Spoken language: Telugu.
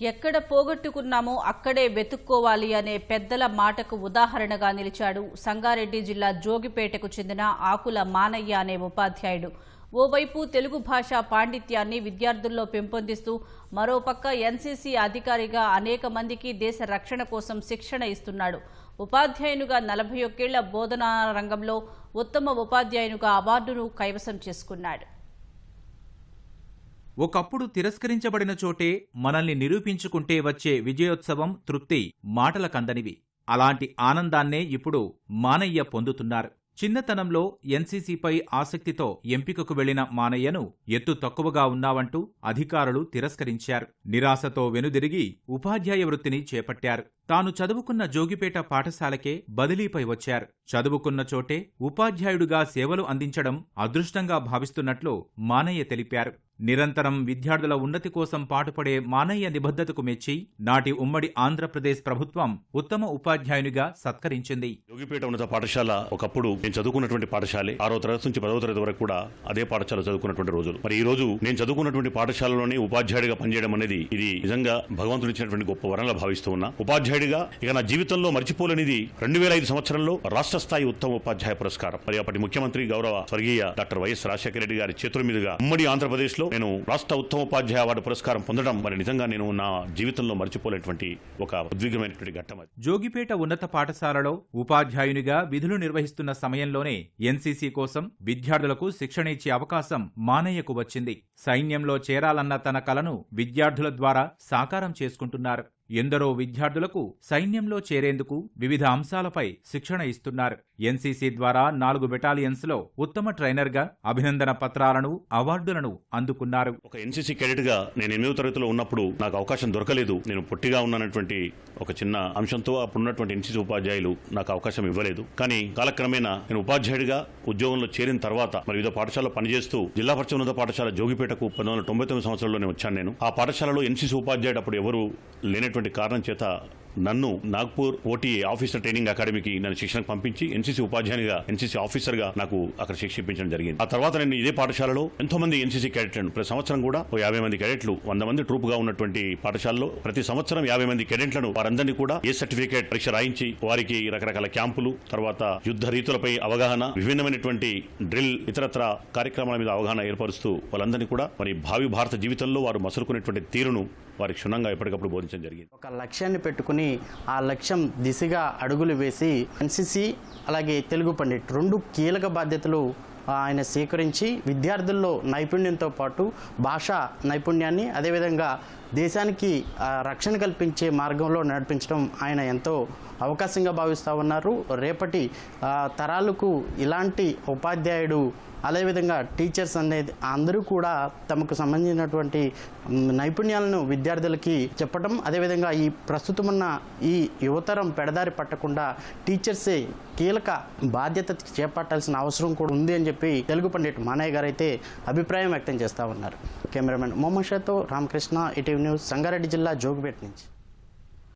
ఎక్కడ పోగొట్టుకున్నామో అక్కడే వెతుక్కోవాలి అనే పెద్దల మాటకు ఉదాహరణగా నిలిచాడు సంగారెడ్డి జిల్లా జోగిపేటకు చెందిన ఆకుల మానయ్య అనే ఉపాధ్యాయుడు. ఓవైపు తెలుగు భాష పాండిత్యాన్ని విద్యార్థుల్లో పెంపొందిస్తూ మరోపక్క ఎన్సీసీ అధికారిగా అనేక మందికి దేశ రక్షణ కోసం శిక్షణ ఇస్తున్నాడు. ఉపాధ్యాయునిగా నలభై ఒక్కేళ్ళ బోధనా రంగంలో ఉత్తమ ఉపాధ్యాయునిగా అవార్డును కైవసం చేసుకున్నాడు. ఒకప్పుడు తిరస్కరించబడిన చోటే మనల్ని నిరూపించుకుంటే వచ్చే విజయోత్సవం తృప్తి మాటలకందనివి. అలాంటి ఆనందాన్నే ఇప్పుడు మానయ్య పొందుతున్నారు. చిన్నతనంలో ఎన్సీసీపై ఆసక్తితో ఎంపికకు వెళ్ళిన మానయ్యను ఎత్తు తక్కువగా ఉన్నావంటూ అధికారులు తిరస్కరించారు. నిరాశతో వెనుదిరిగి ఉపాధ్యాయ వృత్తిని చేపట్టారు. తాను చదువుకున్న జోగిపేట పాఠశాలకే బదిలీపై వచ్చారు. చదువుకున్న చోటే ఉపాధ్యాయుడిగా సేవలు అందించడం అదృష్టంగా భావిస్తున్నట్లు మానయ్య తెలిపారు. నిరంతరం విద్యార్థుల ఉన్నతి కోసం పాటుపడే మానయ్య నిబద్ధతకు మెచ్చి నాటి ఉమ్మడి ఆంధ్రప్రదేశ్ ప్రభుత్వం ఉత్తమ ఉపాధ్యాయునిగా సత్కరించింది. యోగిపేట ఉన్నత పాఠశాల ఒకప్పుడు నేను చదువుకున్నటువంటి పాఠశాలే. ఆరో తరగతి నుంచి పదవ తరగతి వరకు కూడా అదే పాఠశాల చదువుకున్నటువంటి రోజులు. మరి ఈ రోజు నేను చదువుకున్నటువంటి పాఠశాలలోనే ఉపాధ్యాయుడిగా పనిచేయడం అనేది ఇది నిజంగా భగవంతుడు ఇచ్చినటువంటి గొప్ప వరంలా భావిస్తూ ఉన్నా. ఉపాధ్యాయుడిగా ఇక నా జీవితంలో మర్చిపోలేనిది రెండు వేల ఐదు సంవత్సరంలో రాష్ట్ర స్థాయి ఉత్తమ ఉపాధ్యాయ పురస్కారం. మరి అప్పటి ముఖ్యమంత్రి గౌరవ స్వర్గీయ డాక్టర్ వైఎస్ రాజశేఖర రెడ్డి గారి చేతుల మీదుగా ఉమ్మడి ఆంధ్రప్రదేశ్లో నేను రాష్ట్ర ఉత్తమోపాధ్యాయ అవార్డు పురస్కారం పొందడం మరి నిజంగా నేను నా జీవితంలో మర్చిపోలేటువంటి ఒక ఉద్విగమైనటువంటి ఘట్టం అది. జోగిపేట ఉన్నత పాఠశాలలో ఉపాధ్యాయునిగా విధులు నిర్వహిస్తున్న సమయంలోనే ఎన్సీసీ కోసం విద్యార్థులకు శిక్షణ ఇచ్చే అవకాశం మానయ్యకు వచ్చింది. సైన్యంలో చేరాలన్న తన కలను విద్యార్థుల ద్వారా సాకారం చేసుకుంటున్నారు. ఎందరో విద్యార్థులకు సైన్యంలో చేరేందుకు వివిధ అంశాలపై శిక్షణ ఇస్తున్నారు. ఎన్సీసీ ద్వారా నాలుగు బెటాలియన్స్లో ఉత్తమ ట్రైనర్గా అభినందన పత్రాలను అవార్డులను అందుకున్నారు. ఒక ఎన్సీసీ క్యాడెట్గా నేను ఎనిమిదో తరగతిలో ఉన్నప్పుడు నాకు అవకాశం దొరకలేదు. నేను పొట్టిగా ఉన్నటువంటి ఒక చిన్న అంశంతో అప్పుడు ఉన్నటువంటి ఎన్సీసీ ఉపాధ్యాయులు నాకు అవకాశం ఇవ్వలేదు. కానీ కాలక్రమేణా నేను ఉపాధ్యాయుడిగా ఉద్యోగంలో చేరిన తర్వాత మరి వివిధ పాఠశాలలో పనిచేస్తూ జిల్లా పరిషత్ ఉన్నత పాఠశాల జోగిపేటకు పంతొమ్మిది వందల తొంభై తొమ్మిది సంవత్సరంలో వచ్చాను నేను. ఆ పాఠశాలలో ఎన్సీసీ ఉపాధ్యాయుడు అప్పుడు ఎవరు లేనటువంటి కారణం చేత నన్ను నాగ్పూర్ ఓటీఏ ఆఫీసర్ ట్రైనింగ్ అకాడమీకి నన్ను శిక్షణకు పంపించి ఎన్సీసీ ఉపాధ్యాయునిగా ఎన్సీసీ ఆఫీసర్గా నాకు అక్కడ శిక్షణ ఇప్పించడం జరిగింది. ఆ తర్వాత నేను ఇదే పాఠశాలలో ఎంతో మంది ఎన్సీసీ క్యాడెట్లను ప్రతి సంవత్సరం కూడా ఓ యాభై మంది క్యాడెట్లు వంద మంది ట్రూప్గా ఉన్నటువంటి పాఠశాలలో ప్రతి సంవత్సరం యాభై మంది క్యాడెట్లను వారందరినీ కూడా ఏ సర్టిఫికేట్ పరీక్ష రాయించి వారికి రకరకాల క్యాంపులు తర్వాత యుద్ధ రీతులపై అవగాహన విభిన్నమైనటువంటి డ్రిల్ ఇతరత్ర కార్యక్రమాల మీద అవగాహన ఏర్పరుస్తూ వాళ్ళందరినీ కూడా మరి భావి భారత జీవితంలో వారు మసులుకునేటువంటి తీరును వారికి క్షుణ్ణంగా ఎప్పటికప్పుడు బోధించడం జరిగింది. ఒక లక్ష్యాన్ని పెట్టుకుని ఆ లక్ష్యం దిశగా అడుగులు వేసి ఎన్సిసి అలాగే తెలుగు పండిట్ రెండు కీలక బాధ్యతలు ఆయన స్వీకరించి విద్యార్థుల్లో నైపుణ్యంతో పాటు భాషా నైపుణ్యాన్ని అదేవిధంగా దేశానికి రక్షణ కల్పించే మార్గంలో నడిపించడం ఆయన ఎంతో అవకాశంగా భావిస్తూ ఉన్నారు. రేపటి తరాలకు ఇలాంటి ఉపాధ్యాయుడు అదేవిధంగా టీచర్స్ అనేది అందరూ కూడా తమకు సంబంధించినటువంటి నైపుణ్యాలను విద్యార్థులకి చెప్పడం అదేవిధంగా ఈ ప్రస్తుతం ఉన్న ఈ యువతరం పెడదారి పట్టకుండా టీచర్సే కీలక బాధ్యత చేపట్టాల్సిన అవసరం కూడా ఉంది అని చెప్పి తెలుగు పండిట్ మానయ్య గారు అయితే అభిప్రాయం వ్యక్తం చేస్తూ ఉన్నారు. కెమెరామెన్ మొహమ్మద్ షాతో రామకృష్ణ ఈటీవీ న్యూస్ సంగారెడ్డి జిల్లా జోగిపేట నుంచి.